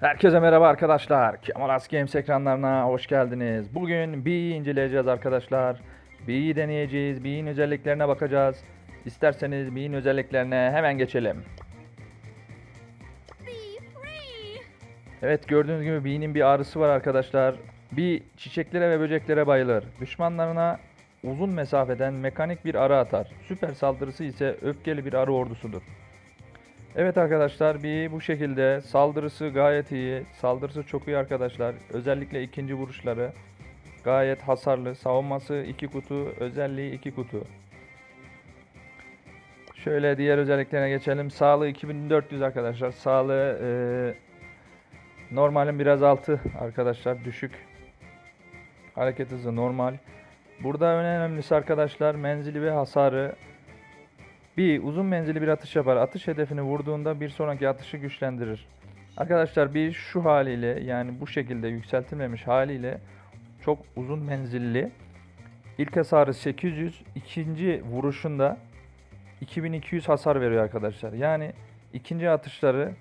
Herkese merhaba arkadaşlar. Kemal As Games ekranlarına hoş geldiniz. Bugün B'yi inceleyeceğiz arkadaşlar. B'yi deneyeceğiz. B'nin özelliklerine bakacağız. İsterseniz B'nin özelliklerine hemen geçelim. Evet gördüğünüz gibi B'nin bir ağrısı var arkadaşlar. B çiçeklere ve böceklere bayılır. Düşmanlarına uzun mesafeden mekanik bir arı atar. Süper saldırısı ise öfkeli bir arı ordusudur. Evet arkadaşlar B bu şekilde saldırısı gayet iyi. Saldırısı çok iyi arkadaşlar. Özellikle ikinci vuruşları gayet hasarlı. Savunması 2 kutu, özelliği 2 kutu. Şöyle diğer özelliklerine geçelim. Sağlığı 2400 arkadaşlar. Sağlığı eee Normalin biraz altı arkadaşlar düşük. Hareket hızı normal. Burada en önemlisi arkadaşlar menzili ve hasarı. Bir uzun menzili bir atış yapar. Atış hedefini vurduğunda bir sonraki atışı güçlendirir. Arkadaşlar bir şu haliyle yani bu şekilde yükseltilmemiş haliyle çok uzun menzilli. İlk hasarı 800, ikinci vuruşunda 2200 hasar veriyor arkadaşlar. Yani ikinci atışları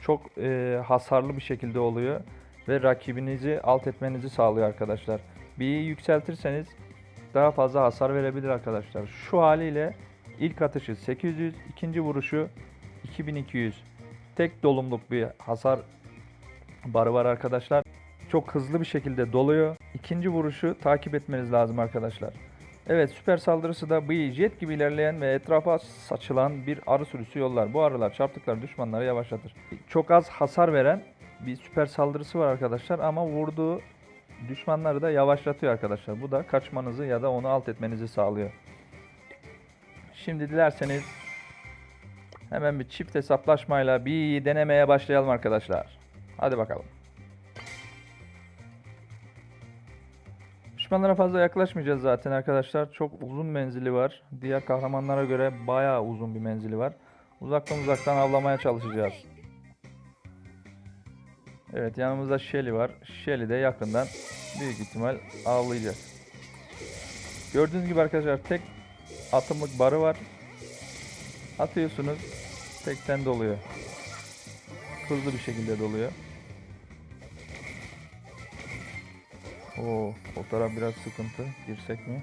çok e, hasarlı bir şekilde oluyor ve rakibinizi alt etmenizi sağlıyor arkadaşlar. B'yi yükseltirseniz daha fazla hasar verebilir arkadaşlar. Şu haliyle ilk atışı 800, ikinci vuruşu 2200. Tek dolumluk bir hasar barı var arkadaşlar. Çok hızlı bir şekilde doluyor. İkinci vuruşu takip etmeniz lazım arkadaşlar. Evet süper saldırısı da bu jet gibi ilerleyen ve etrafa saçılan bir arı sürüsü yollar. Bu arılar çarptıkları düşmanları yavaşlatır. Çok az hasar veren bir süper saldırısı var arkadaşlar ama vurduğu düşmanları da yavaşlatıyor arkadaşlar. Bu da kaçmanızı ya da onu alt etmenizi sağlıyor. Şimdi dilerseniz hemen bir çift hesaplaşmayla bir denemeye başlayalım arkadaşlar. Hadi bakalım. Düşmanlara fazla yaklaşmayacağız zaten arkadaşlar. Çok uzun menzili var. Diğer kahramanlara göre bayağı uzun bir menzili var. Uzaktan uzaktan avlamaya çalışacağız. Evet yanımızda Shelly var. Shelly de yakından büyük ihtimal avlayacak. Gördüğünüz gibi arkadaşlar tek atımlık barı var. Atıyorsunuz tekten doluyor. Hızlı bir şekilde doluyor. Oo, o taraf biraz sıkıntı. Girsek mi?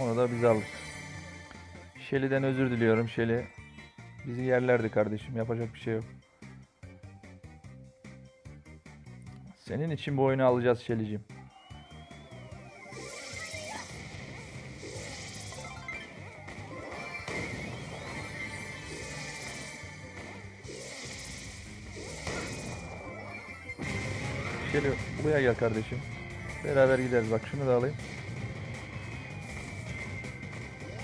Onu da biz aldık. Şeli'den özür diliyorum Şeli. Bizi yerlerdi kardeşim. Yapacak bir şey yok. Senin için bu oyunu alacağız Şeli'cim. Şeli buraya gel kardeşim. Beraber gideriz. Bak şunu da alayım.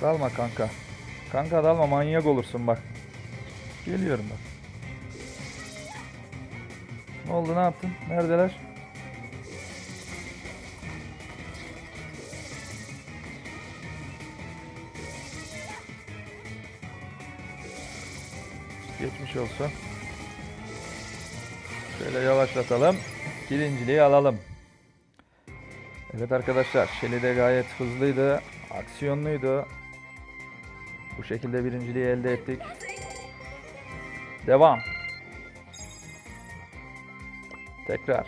Dalma kanka. Kanka dalma manyak olursun bak. Geliyorum bak. Oldu ne yaptın? Neredeler? Geçmiş olsun. Şöyle yavaşlatalım. Birinciliği alalım. Evet arkadaşlar Shelly de gayet hızlıydı. Aksiyonluydu. Bu şekilde birinciliği elde ettik. Devam. Tekrar.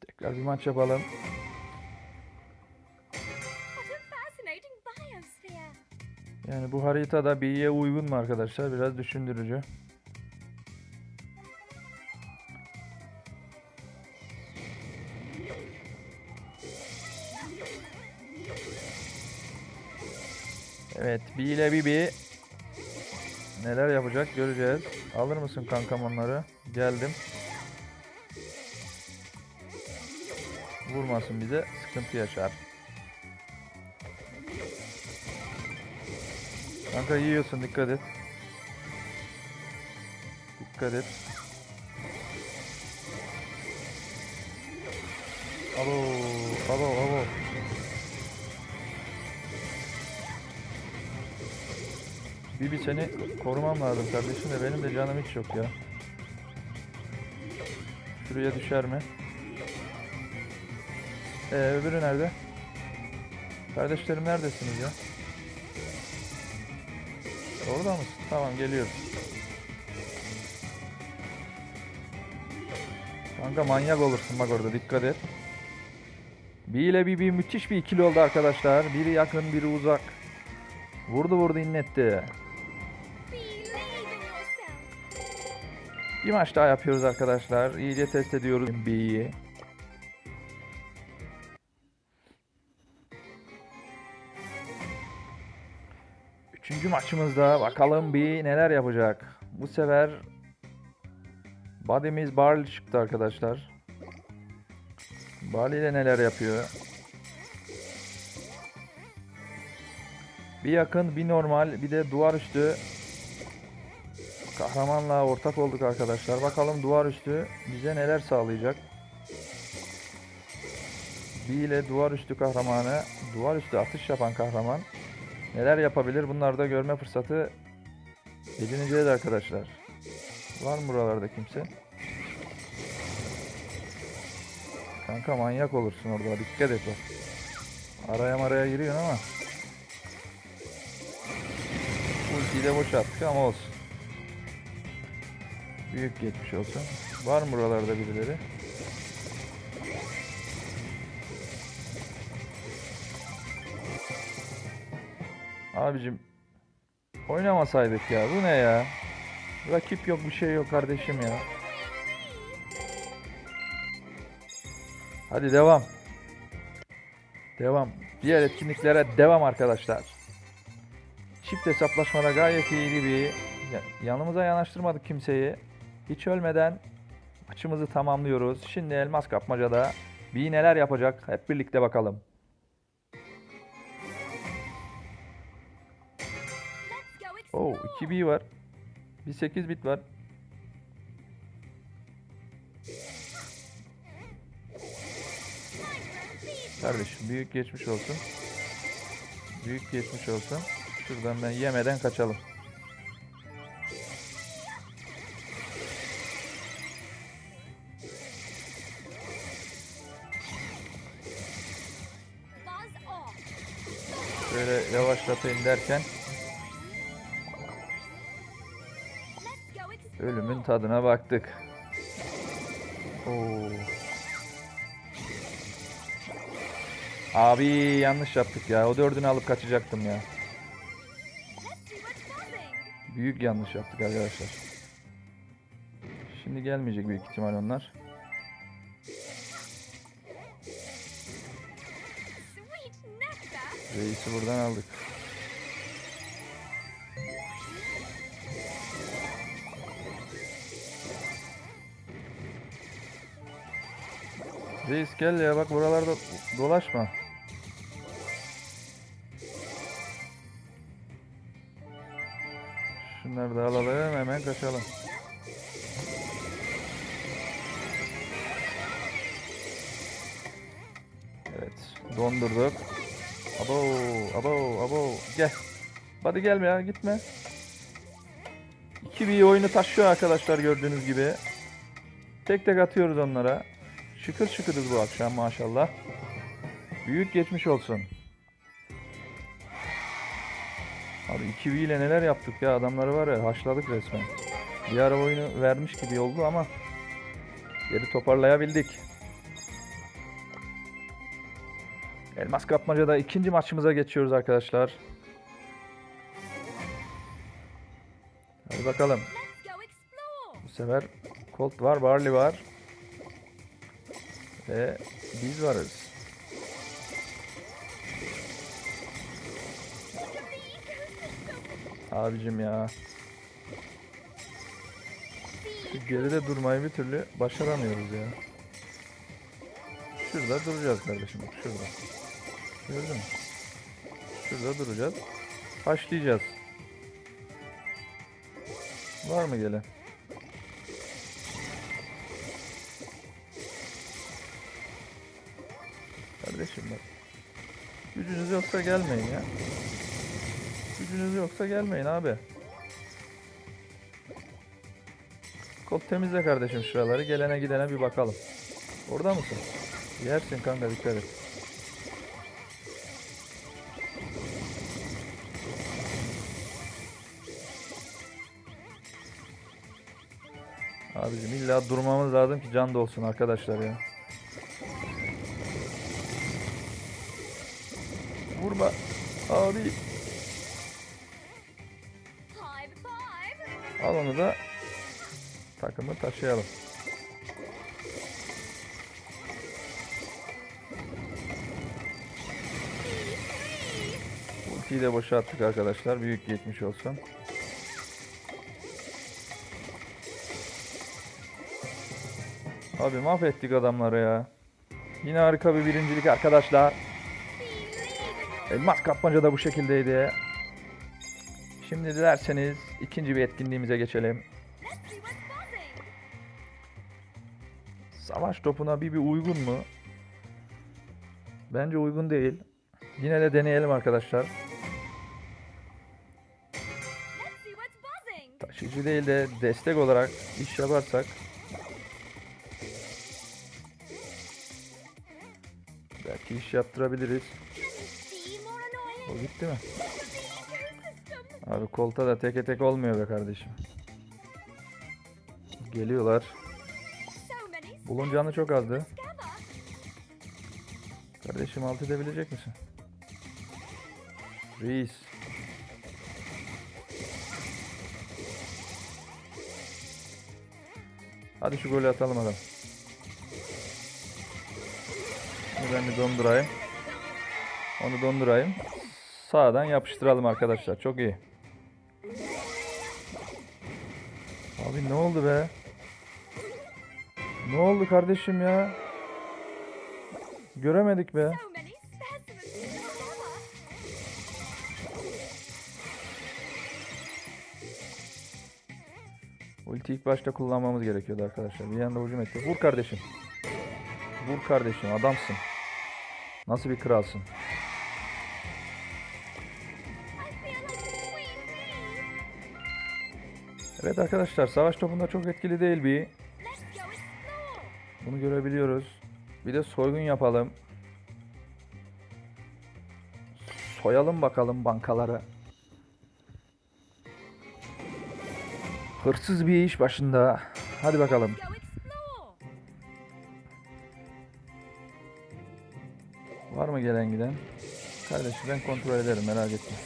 Tekrar bir maç yapalım. Yani bu haritada B'ye uygun mu arkadaşlar? Biraz düşündürücü. Evet, B ile Bibi neler yapacak göreceğiz. Alır mısın kankam onları? Geldim. Vurmasın bize, sıkıntı yaşar. Kanka yiyorsun dikkat et. Dikkat et. Alo, alo, alo. Bibi seni korumam lazım kardeşim de benim de canım hiç yok ya. Şuraya düşer mi? Ee, öbürü nerede? Kardeşlerim neredesiniz ya? Orada mısın? Tamam geliyoruz. Kanka manyak olursun bak orada dikkat et. Bir ile bir, bir müthiş bir ikili oldu arkadaşlar. Biri yakın biri uzak. Vurdu vurdu inletti. Bir maç daha yapıyoruz arkadaşlar. İyice test ediyoruz B'yi. Üçüncü maçımızda bakalım B neler yapacak. Bu sefer Body'miz Barley çıktı arkadaşlar. Barley ile neler yapıyor? Bir yakın, bir normal, bir de duvar üstü Kahramanla ortak olduk arkadaşlar. Bakalım duvar üstü bize neler sağlayacak. Bir ile duvar üstü kahramanı, duvar üstü atış yapan kahraman neler yapabilir? Bunları da görme fırsatı edineceğiz arkadaşlar. Var mı buralarda kimse? Kanka manyak olursun orada. Dikkat et bak. Araya maraya giriyorsun ama. Ultiyi de boş attık ama olsun. Büyük geçmiş olsun. Var mı buralarda birileri? Abicim oynamasaydık ya. Bu ne ya? Rakip yok bir şey yok kardeşim ya. Hadi devam. Devam. Diğer etkinliklere devam arkadaşlar. Çift hesaplaşmada gayet iyiydi bir. Ya- Yanımıza yanaştırmadık kimseyi. Hiç ölmeden maçımızı tamamlıyoruz. Şimdi elmas kapmacada bir neler yapacak hep birlikte bakalım. Oo explore. 2 B var. Bir 8 bit var. Kardeşim büyük geçmiş olsun. Büyük geçmiş olsun. Şuradan ben yemeden kaçalım. Yavaşlatayım derken ölümün tadına baktık. Oo. Abi yanlış yaptık ya. O dördünü alıp kaçacaktım ya. Büyük yanlış yaptık arkadaşlar. Şimdi gelmeyecek büyük ihtimal onlar. Reisi buradan aldık. Reis gel ya bak buralarda dolaşma. Şunları da alalım hemen kaçalım. Evet dondurduk. Gel. Hadi gelme ya, gitme. 2 bir oyunu taşıyor arkadaşlar gördüğünüz gibi. Tek tek atıyoruz onlara. Şıkır şıkırız bu akşam maşallah. Büyük geçmiş olsun. Abi 2 v ile neler yaptık ya adamları var ya haşladık resmen. Bir ara oyunu vermiş gibi oldu ama geri toparlayabildik. Elmas Kapmaca'da ikinci maçımıza geçiyoruz arkadaşlar. Hadi bakalım. Bu sefer Colt var, Barley var. Ve biz varız. Abicim ya. Şu geride durmayı bir türlü başaramıyoruz ya. Şurada duracağız kardeşim şurada. Gördün mü? Şurada duracağız. Haşlayacağız. Var mı gelen? Kardeşim bak. Gücünüz yoksa gelmeyin ya. Gücünüz yoksa gelmeyin abi. Kol temizle kardeşim şuraları. Gelene gidene bir bakalım. Orada mısın? Yersin kanka dikkat et. İlla durmamız lazım ki can da olsun arkadaşlar ya. Vurma. Abi. Al onu da takımı taşıyalım. Ultiyi de boşa attık arkadaşlar. Büyük geçmiş olsun. Abi mahvettik adamları ya. Yine harika bir birincilik arkadaşlar. Elmas kapmaca da bu şekildeydi. Şimdi dilerseniz ikinci bir etkinliğimize geçelim. Savaş topuna bir bir uygun mu? Bence uygun değil. Yine de deneyelim arkadaşlar. Taşıyıcı değil de destek olarak iş yaparsak belki iş yaptırabiliriz. O gitti mi? Abi kolta da teke tek olmuyor be kardeşim. Geliyorlar. Bulun çok azdı. Kardeşim alt edebilecek misin? Reis. Hadi şu golü atalım adam. Bunu ben bir dondurayım. Onu dondurayım. Sağdan yapıştıralım arkadaşlar. Çok iyi. Abi ne oldu be? Ne oldu kardeşim ya? Göremedik be. Ulti ilk başta kullanmamız gerekiyordu arkadaşlar. Bir yanda hücum etti. Vur kardeşim. Vur kardeşim. Adamsın. Nasıl bir kralsın? Evet arkadaşlar savaş topunda çok etkili değil bir. Bunu görebiliyoruz. Bir de soygun yapalım. Soyalım bakalım bankaları. Hırsız bir iş başında. Hadi bakalım. Mı gelen giden? Kardeşim ben kontrol ederim merak etme.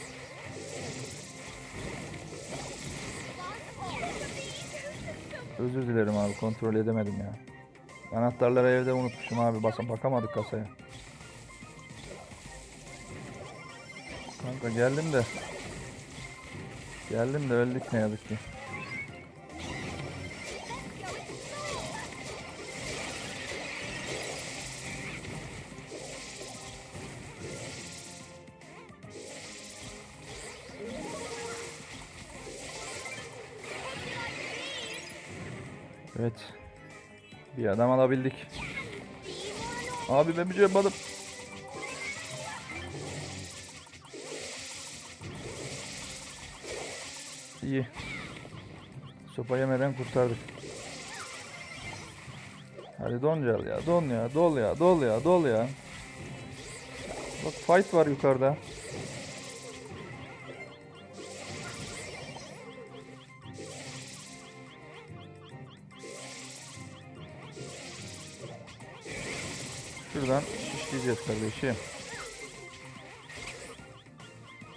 Özür dilerim abi kontrol edemedim ya. Anahtarları evde unutmuşum abi basın bakamadık kasaya. Kanka geldim de. Geldim de öldük ne yazık ki. Evet. Bir adam alabildik. Abi ben bir şey yapmadım. İyi. Sopa yemeden kurtardık. Hadi don cal ya, don ya, dol ya, dol ya, dol ya. Bak fight var yukarıda. Şuradan şişleyeceğiz kardeşim.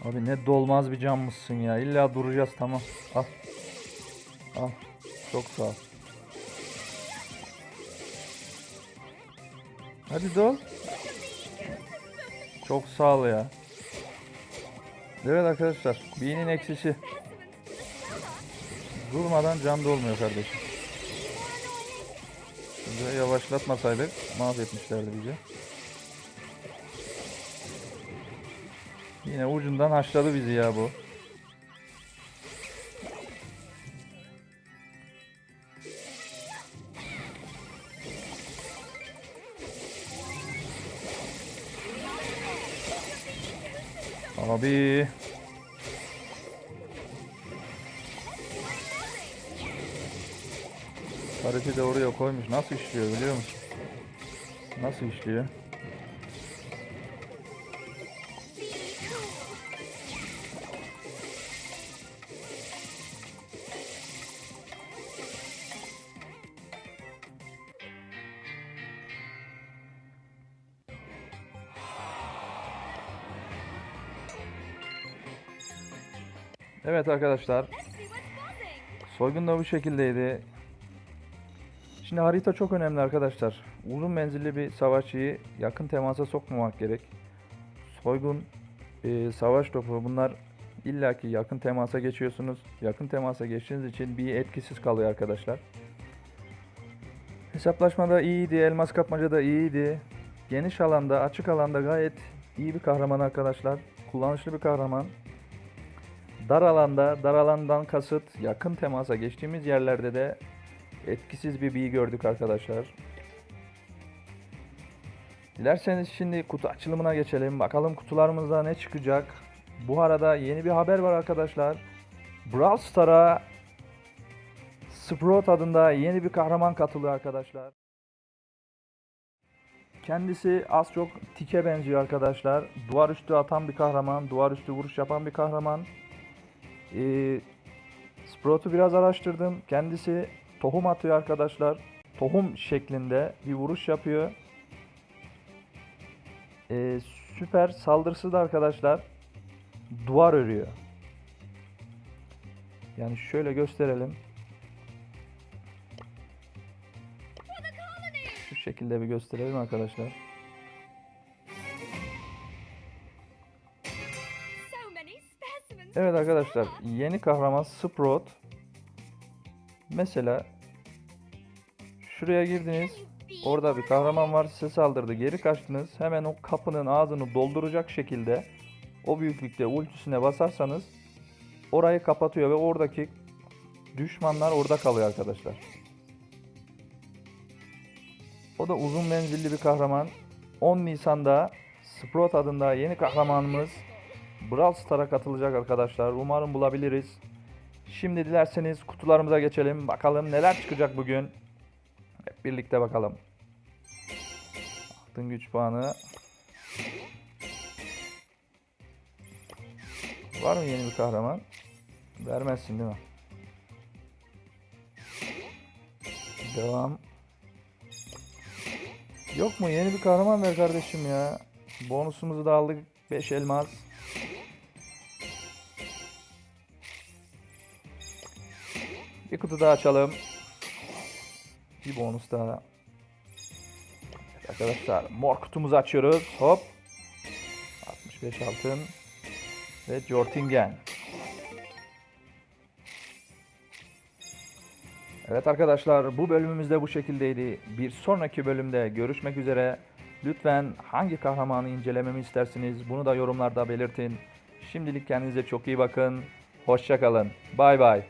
Abi ne dolmaz bir canmışsın ya. İlla duracağız tamam. Al. Al. Çok sağ ol. Hadi dol. Çok sağ ol ya. Evet arkadaşlar. B'nin eksisi. Durmadan can dolmuyor kardeşim. Şimdi yavaşlatmasaydık mahvetmişlerdi bizi. Yine ucundan haşladı bizi ya bu. Koymuş. Nasıl işliyor biliyor musun? Nasıl işliyor? Evet arkadaşlar. Soygun da bu şekildeydi. Şimdi harita çok önemli arkadaşlar. Uzun menzilli bir savaşçıyı yakın temasa sokmamak gerek. Soygun, e, savaş topu bunlar illaki yakın temasa geçiyorsunuz. Yakın temasa geçtiğiniz için bir etkisiz kalıyor arkadaşlar. Hesaplaşmada iyiydi, elmas kapmaca da iyiydi. Geniş alanda, açık alanda gayet iyi bir kahraman arkadaşlar. Kullanışlı bir kahraman. Dar alanda, dar alandan kasıt yakın temasa geçtiğimiz yerlerde de etkisiz bir B'yi gördük arkadaşlar. Dilerseniz şimdi kutu açılımına geçelim. Bakalım kutularımızda ne çıkacak. Bu arada yeni bir haber var arkadaşlar. Brawl Star'a Sprout adında yeni bir kahraman katılıyor arkadaşlar. Kendisi az çok Tike benziyor arkadaşlar. Duvar üstü atan bir kahraman, duvar üstü vuruş yapan bir kahraman. Ee, Sprout'u biraz araştırdım. Kendisi tohum atıyor arkadaşlar. Tohum şeklinde bir vuruş yapıyor. Ee, süper saldırısı da arkadaşlar duvar örüyor. Yani şöyle gösterelim. Şu şekilde bir gösterelim arkadaşlar. Evet arkadaşlar yeni kahraman Sprout. Mesela şuraya girdiniz. Be Orada bir kahraman var size saldırdı. Geri kaçtınız. Hemen o kapının ağzını dolduracak şekilde o büyüklükte ultisine basarsanız orayı kapatıyor ve oradaki düşmanlar orada kalıyor arkadaşlar. O da uzun menzilli bir kahraman. 10 Nisan'da Sprout adında yeni kahramanımız Brawl Star'a katılacak arkadaşlar. Umarım bulabiliriz. Şimdi dilerseniz kutularımıza geçelim. Bakalım neler çıkacak bugün. Hep birlikte bakalım. Altın güç puanı. Var mı yeni bir kahraman? Vermezsin değil mi? Devam. Yok mu? Yeni bir kahraman ver kardeşim ya. Bonusumuzu da aldık. 5 elmas. Bir kutu daha açalım. Bir bonus daha. Evet arkadaşlar mor kutumuzu açıyoruz. Hop. 65 altın. Ve Jortingen. Evet arkadaşlar bu bölümümüz de bu şekildeydi. Bir sonraki bölümde görüşmek üzere. Lütfen hangi kahramanı incelememi istersiniz bunu da yorumlarda belirtin. Şimdilik kendinize çok iyi bakın. Hoşçakalın. Bay bay.